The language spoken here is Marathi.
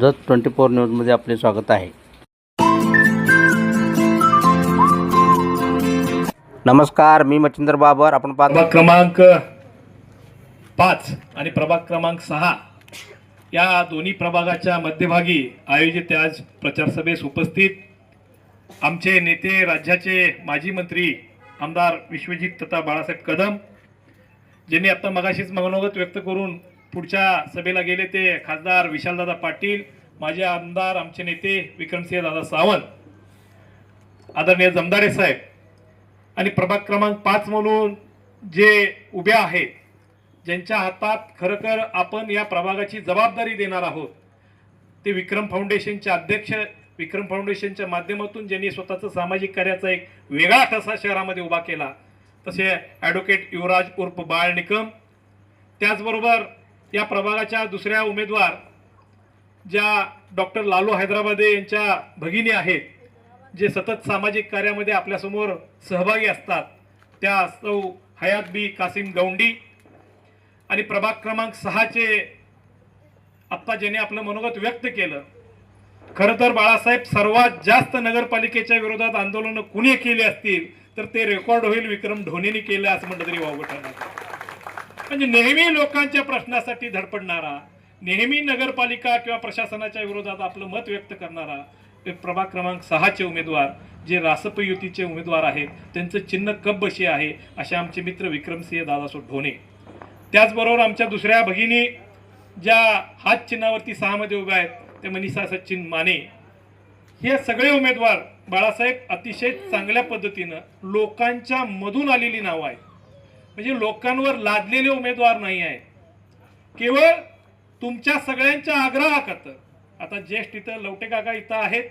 जत ट्वेंटी फोर न्यूजमध्ये आपले स्वागत आहे. नमस्कार मी मच्छिंद्र बाबर. आपण प्रभाग क्रमांक पाच आणि प्रभाग क्रमांक सहा या दोन्ही प्रभागाच्या मध्यभागी आयोजित आज प्रचार सभेस उपस्थित आमचे नेते राज्याचे माजी मंत्री आमदार विश्वजित तथा बाळासाहेब कदम ज्यांनी आता मगाशीच मनोगत व्यक्त करून पुढच्या सभेला गेले ते खासदार विशालदादा पाटील माझे आमदार आमचे नेते विक्रमसिंह दादा सावंत आदरणीय जमदारे साहेब आणि प्रभाग क्रमांक पाच म्हणून जे उभे आहेत ज्यांच्या हातात खरंतर आपण या प्रभागाची जबाबदारी देणार आहोत ते विक्रम फाउंडेशनचे अध्यक्ष विक्रम फाउंडेशनच्या माध्यमातून ज्यांनी स्वतःचं सामाजिक कार्याचा एक वेगळा ठसा शहरामध्ये उभा केला तसे ॲडव्होकेट युवराज उर्फ बाळ निकम त्याचबरोबर या प्रभागाच्या दुसऱ्या उमेदवार ज्या डॉक्टर लालू हैदराबादे यांच्या भगिनी आहेत जे सतत सामाजिक कार्यामध्ये आपल्यासमोर सहभागी असतात त्या सौ हयात बी कासिम गौंडी आणि प्रभाग क्रमांक सहाचे आत्ता ज्याने आपलं मनोगत व्यक्त केलं खरं तर बाळासाहेब सर्वात जास्त नगरपालिकेच्या विरोधात आंदोलनं कुणी केली असतील तर ते रेकॉर्ड होईल विक्रम ढोणेने केलं असं म्हटलं तरी वावगं ठरणार. म्हणजे नेहमी लोकांच्या प्रश्नासाठी धडपडणारा नेहमी नगरपालिका किंवा प्रशासनाच्या विरोधात आपलं मत व्यक्त करणारा प्रभाग क्रमांक सहाचे उमेदवार जे रासप युतीचे उमेदवार आहेत त्यांचं चिन्ह कब्बशी आहे असे आमचे मित्र विक्रमसिंह दादासो ढोणे. त्याचबरोबर आमच्या दुसऱ्या भगिनी ज्या हात चिन्हावरती सहामध्ये उभ्या आहेत त्या मनीषा सचिन माने. हे सगळे उमेदवार बाळासाहेब अतिशय चांगल्या पद्धतीनं लोकांच्या मधून आलेली नावं आहेत. म्हणजे लोकांवर लादलेले उमेदवार नाही आहे केवळ तुमच्या सगळ्यांच्या आग्रहाखात आता ज्येष्ठ इथं लवटे काका इथं आहेत.